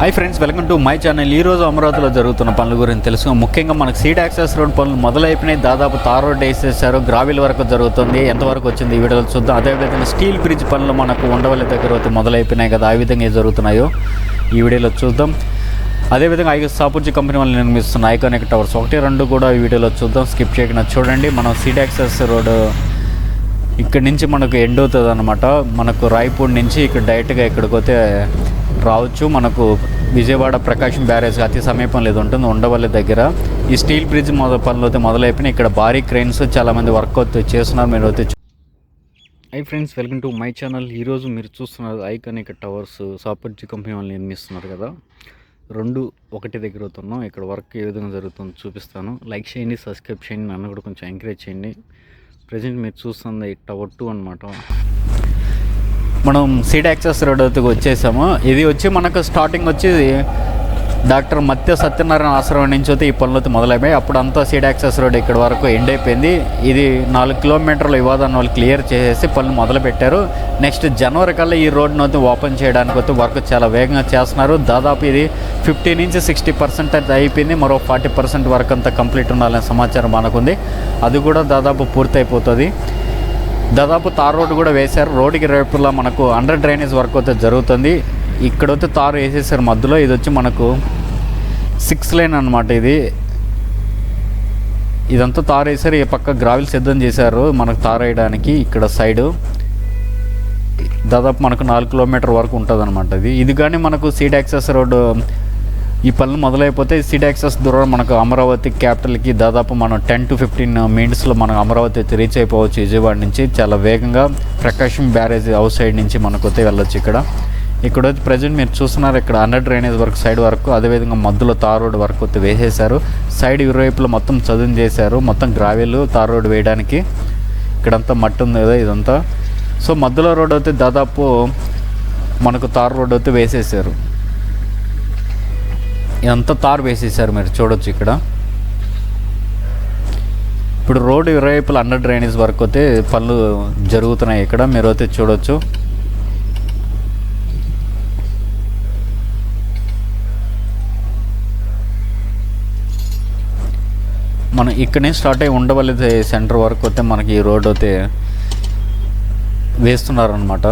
Hi friends welcome to my channel ఈ రోజు అమరావతిలో జరుగుతున్న పనుల గురించి తెలుసు ముఖ్యంగా మనకు సీట్ యాక్సెస్ రోడ్ పనులు మొదలైపోయినాయి. దాదాపు తార్ రోడ్ వేసేసారు. గ్రావిల్ వరకు జరుగుతుంది. ఎంతవరకు వచ్చింది ఈ వీడియోలో చూద్దాం. అదేవిధంగా స్టీల్ బ్రిడ్జ్ పనులు మనకు ఉండవల్లి దగ్గర అయితే మొదలైపోయినాయి కదా. ఆ విధంగా జరుగుతున్నాయో ఈ వీడియోలో చూద్దాం. అదేవిధంగా ఐ సాపుర్జీ కంపెనీ వాళ్ళు నిర్మిస్తున్న ఐకానిక్ టవర్స్ ఒకటి రెండు కూడా ఈ వీడియోలో చూద్దాం. స్కిప్ చేయకుండా చూడండి. మనం సీట్ యాక్సెస్ రోడ్ ఇక్కడ నుంచి మనకు ఎండ్ అవుతుంది అనమాట మనకు రాయపూడి నుంచి ఇక్కడ డైరెక్ట్గా ఇక్కడికి పోతే రావచ్చు. మనకు విజయవాడ ప్రకాశం బ్యారేజ్ అతి సమీపంలో ఇది ఉంటుంది. ఉండవల్లి దగ్గర. ఈ స్టీల్ బ్రిడ్జ్ మొద పనులు అయితే మొదలైపోయినాయి. ఇక్కడ భారీ క్రెయిన్స్ చాలామంది వర్క్ అయితే చేస్తున్నారు. మీరు అయితే hi friends welcome to my channel. ఈరోజు మీరు చూస్తున్నారు ఐకానిక్ టవర్స్ సాపర్జీ కంపెనీ వాళ్ళు నిర్మిస్తున్నారు కదా. రెండు ఒకటి దగ్గర అవుతున్నాం. ఇక్కడ వర్క్ ఏ విధంగా జరుగుతుందో చూపిస్తాను. లైక్ చేయండి సబ్స్క్రైబ్ చేయండి. నన్ను కూడా కొంచెం ఎంకరేజ్ చేయండి. ప్రజెంట్ మీరు చూస్తుంది టవర్ టూ అనమాట మనం సీడ్ యాక్సెస్ రోడ్ వచ్చేసాము. ఇది వచ్చి మనకు స్టార్టింగ్ వచ్చి డాక్టర్ మత్య సత్యనారాయణ ఆశ్రమం నుంచి అయితే ఈ పనులు మొదలైపోయి అప్పుడు అంతా సీడ్ యాక్సెస్ రోడ్ ఇక్కడ వరకు ఎండ్ అయిపోయింది. ఇది నాలుగు కిలోమీటర్ల వివాదాన్ని వాళ్ళు క్లియర్ చేసేసి పనులు మొదలుపెట్టారు. నెక్స్ట్ జనవరి కల్లా ఈ రోడ్ను అయితే ఓపెన్ చేయడానికి అయితే వర్క్ చాలా వేగంగా చేస్తున్నారు. దాదాపు ఇది ఫిఫ్టీ నుంచి సిక్స్టీ పర్సెంట్ అయితే అయిపోయింది. మరో ఫార్టీ పర్సెంట్ వర్క్ అంతా కంప్లీట్ ఉండాలనే సమాచారం మనకుంది. అది కూడా దాదాపు పూర్తి అయిపోతుంది దాదాపు తార్ రోడ్డు కూడా వేశారు. రోడ్డుకి రేపులా మనకు అండర్ డ్రైనేజ్ వర్క్ అయితే జరుగుతుంది. ఇక్కడ తారు వేసేసారు మధ్యలో. ఇది వచ్చి మనకు సిక్స్ లైన్ అనమాట ఇది. ఇదంతా తారు వేసారు ఈ పక్క గ్రావిల్ సిద్ధం చేశారు మనకు తారు వేయడానికి ఇక్కడ సైడు దాదాపు మనకు నాలుగు కిలోమీటర్ వరకు ఉంటుంది అనమాట ఇది. ఇది కానీ మనకు సీడ్ యాక్సెస్ రోడ్డు ఈ పనులు మొదలైపోతే సిటీ యాక్సెస్ దూరం మనకు అమరావతి క్యాపిటల్కి దాదాపు మనం టెన్ టు ఫిఫ్టీన్ మినిట్స్లో మనం అమరావతి అయితే రీచ్ అయిపోవచ్చు విజయవాడ నుంచి. చాలా వేగంగా ప్రకాశం బ్యారేజ్ అవుట్ సైడ్ నుంచి మనకు అయితే వెళ్ళొచ్చు ఇక్కడ. ఇక్కడ వచ్చి ప్రజెంట్ మీరు చూస్తున్నారు ఇక్కడ అండర్ డ్రైనేజ్ వరకు సైడ్ వరకు అదేవిధంగా మధ్యలో తార్ రోడ్ వరకు అయితే వేసేశారు. సైడ్ ఇరువైపులో మొత్తం చదును చేశారు. మొత్తం గ్రావెల్ తార్ రోడ్ వేయడానికి. ఇక్కడంతా మట్టి ఉంది కదా ఇదంతా. సో మధ్యలో రోడ్ అయితే దాదాపు మనకు తార్ రోడ్ అయితే వేసేసారు ఇదంతా తారు వేసేసారు మీరు చూడొచ్చు ఇక్కడ. ఇప్పుడు రోడ్డు ఇరువైపుల అండర్ డ్రైనేజ్ వరకు అయితే పనులు జరుగుతున్నాయి ఇక్కడ. మీరు అయితే చూడొచ్చు. మనం ఇక్కడనే స్టార్ట్ అయ్యి ఉండవల్లి సెంటర్ వరకు అయితే మనకి ఈ రోడ్ అయితే వేస్తున్నారనమాట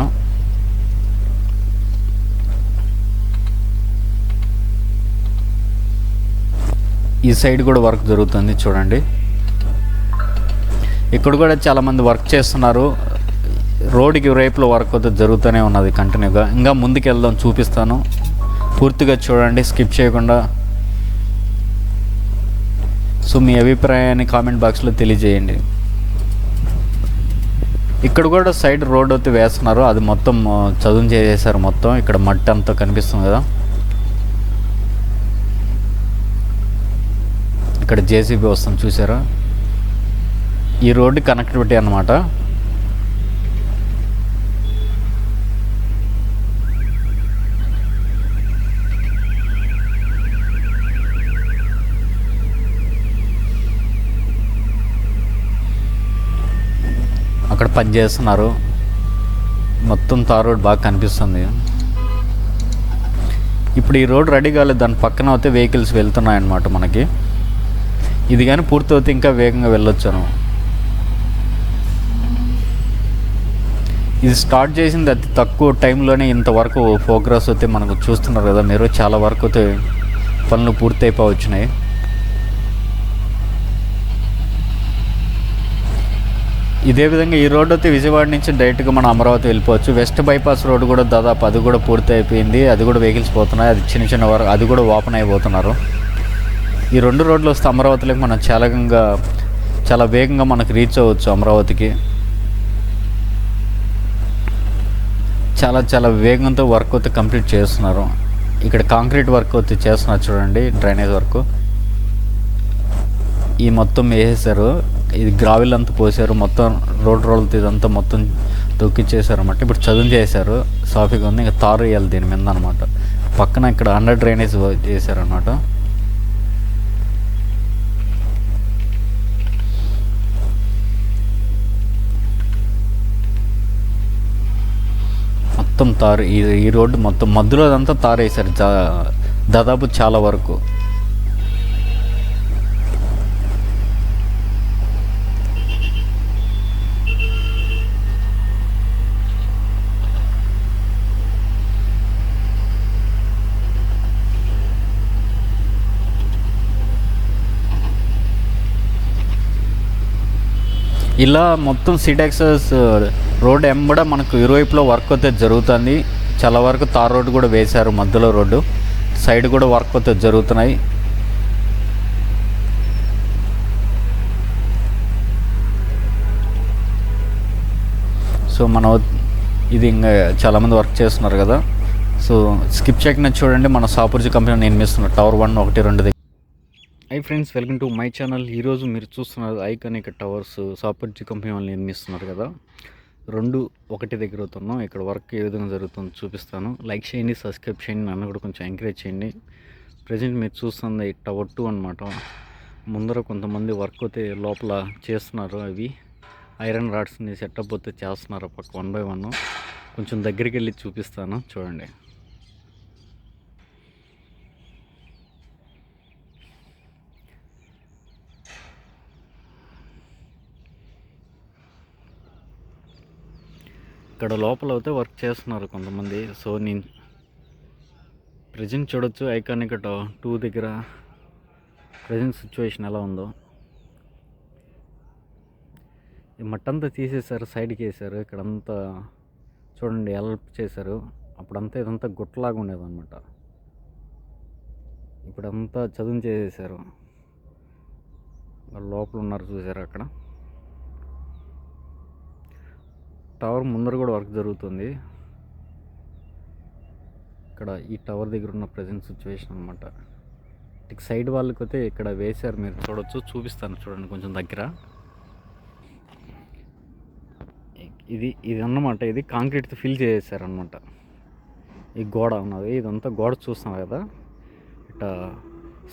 ఈ సైడ్ కూడా వర్క్ జరుగుతుంది చూడండి. ఇక్కడ కూడా చాలామంది వర్క్ చేస్తున్నారు. రోడ్డుకి రేపులో వర్క్ అయితే జరుగుతూనే ఉన్నది కంటిన్యూగా. ఇంకా ముందుకు వెళ్దాం చూపిస్తాను. పూర్తిగా చూడండి స్కిప్ చేయకుండా. సో మీ అభిప్రాయాన్ని కామెంట్ బాక్స్లో తెలియజేయండి. ఇక్కడ కూడా సైడ్ రోడ్ అయితే వేస్తున్నారు. అది మొత్తం చదువు చదును చేసేసారు మొత్తం. ఇక్కడ మట్టి అంతా కనిపిస్తుంది కదా. ఇక్కడ జేసీబీ వస్తుంది చూసారా? ఈ రోడ్డు కనెక్టివిటీ అనమాట అక్కడ పని చేస్తున్నారు. మొత్తం తార్ రోడ్ బాగా కనిపిస్తుంది. ఇప్పుడు ఈ రోడ్ రెడీ కాలేదు. దాని పక్కన అయితే వెహికల్స్ వెళ్తున్నాయి అన్నమాట మనకి. ఇది కానీ పూర్తవుతే ఇంకా వేగంగా వెళ్ళొచ్చాను. ఇది స్టార్ట్ చేసింది అతి తక్కువ టైంలోనే ఇంతవరకు ప్రోగ్రెస్ అయితే మనకు చూస్తున్నారు కదా మీరు. చాలా వరకు అయితే పనులు పూర్తయిపోవచ్చున్నాయి. ఇదే విధంగా ఈ రోడ్ అయితే విజయవాడ నుంచి డైరెక్ట్గా మనం అమరావతి వెళ్ళిపోవచ్చు. వెస్ట్ బైపాస్ రోడ్డు కూడా దాదాపు అది కూడా పూర్తి అయిపోయింది అది కూడా వెహికల్స్ పోతున్నాయి. అది చిన్న చిన్న వరకు అది కూడా ఓపెన్ అయిపోతున్నారు. ఈ రెండు రోడ్లు వస్తే అమరావతిలోకి మనం చాలకంగా చాలా వేగంగా మనకు రీచ్ అవ్వచ్చు అమరావతికి. చాలా చాలా వేగంతో వర్క్ అయితే కంప్లీట్ చేస్తున్నారు. ఇక్కడ కాంక్రీట్ వర్క్ అయితే చేస్తున్నారు చూడండి డ్రైనేజ్ వర్క్ ఈ మొత్తం వేసేసారు ఇది గ్రావిల్ అంతా పోసారు. మొత్తం రోడ్ రోడ్ ఇదంతా మొత్తం తొక్కిచ్చేసారు అనమాట ఇప్పుడు చదువు చేశారు. సాఫీగా ఉంది. ఇంకా తారు వేయాలి దీని మీద అనమాట పక్కన ఇక్కడ అండర్ డ్రైనేజ్ చేశారు అనమాట మొత్తం తారు ఈ ఈ రోడ్డు మొత్తం మధ్యలో అదంతా తారేసారు దాదాపు చాలా వరకు. ఇలా మొత్తం సిటాక్సెస్ రోడ్ ఎంబడ మనకు ఇరువైపులో వర్క్ అయితే జరుగుతుంది. చాలా వరకు తార్ రోడ్డు కూడా వేశారు మధ్యలో రోడ్డు. సైడ్ కూడా వర్క్ అయితే జరుగుతున్నాయి. సో మనం ఇది ఇంకా చాలామంది వర్క్ చేస్తున్నారు కదా. సో స్కిప్ చేయకుండా చూడండి. మన సాపూర్జీ కంపెనీ నిర్మిస్తున్నారు టవర్ వన్ ఒకటి రెండు దగ్గర. Hi friends welcome to my channel ఈరోజు మీరు చూస్తున్నారు ఐకానిక్ టవర్స్ సాపూర్జీ కంపెనీ వాళ్ళు నిర్మిస్తున్నారు కదా. రెండు ఒకటి దగ్గర అవుతున్నాం. ఇక్కడ వర్క్ ఏ విధంగా జరుగుతుందో చూపిస్తాను. లైక్ చేయండి సబ్స్క్రైబ్ చేయండి. నన్ను కూడా కొంచెం ఎంకరేజ్ చేయండి. ప్రజెంట్ మీరు చూస్తుంది టవర్ టూ అనమాట ముందర కొంతమంది వర్క్ అయితే లోపల చేస్తున్నారు అవి. ఐరన్ రాడ్స్ని సెటప్ అయితే చేస్తున్నారు పక్క వన్ బై వన్ కొంచెం దగ్గరికి వెళ్ళి చూపిస్తాను. చూడండి. ఇక్కడ లోపల అయితే వర్క్ చేస్తున్నారు కొంతమంది. సో నేను ప్రజెంట్ చూడొచ్చు. ఐకానిక్ టూ దగ్గర ప్రజెంట్ సిచ్యువేషన్ ఎలా ఉందో. ఈ మట్టంతా తీసేశారు సైడ్కి వేసారు ఇక్కడంతా చూడండి హెల్ప్ చేశారు. అప్పుడంతా ఇదంతా గుట్టలాగా ఉండేదన్నమాట. ఇప్పుడంతా చదువు చేసేసారు లోపల ఉన్నారు చూసారు అక్కడ? టవర్ ముందర కూడా వర్క్ జరుగుతుంది. ఇక్కడ ఈ టవర్ దగ్గర ఉన్న ప్రజెంట్ సిచ్యువేషన్ అనమాట ఇటు సైడ్ వాళ్ళకి అయితే ఇక్కడ వేశారు మీరు చూడొచ్చు చూపిస్తాను చూడండి కొంచెం దగ్గర. ఇది ఇది అన్నమాట ఇది కాంక్రీట్తో ఫిల్ చేసేసారనమాట ఈ గోడ ఉన్నది ఇదంతా గోడ చూస్తాం కదా. ఇట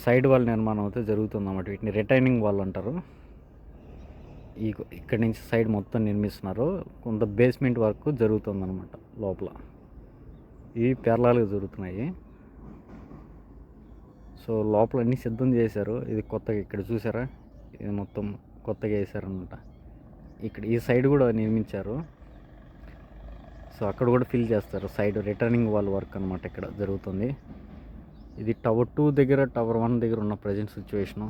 సైడ్ వాళ్ళ నిర్మాణం అయితే జరుగుతుంది అన్నమాట వీటిని రిటైనింగ్ వాళ్ళు అంటారు. ఈ ఇక్కడి నుంచి సైడ్ మొత్తం నిర్మిస్తున్నారు. కొంత బేస్మెంట్ వర్క్ జరుగుతుందన్నమాట లోపల. ఇవి పేర్లాలుగా జరుగుతున్నాయి. సో లోపల అన్నీ సిద్ధం చేశారు. ఇది కొత్తగా ఇక్కడ చూసారా? ఇది మొత్తం కొత్తగా వేసారనమాట ఇక్కడ ఈ సైడ్ కూడా నిర్మించారు. సో అక్కడ కూడా ఫిల్ చేస్తారు. సైడ్ రిటర్నింగ్ వాల్ వర్క్ అనమాట ఇక్కడ జరుగుతుంది. ఇది టవర్ టూ దగ్గర టవర్ వన్ దగ్గర ఉన్న ప్రజెంట్ సిచ్యువేషను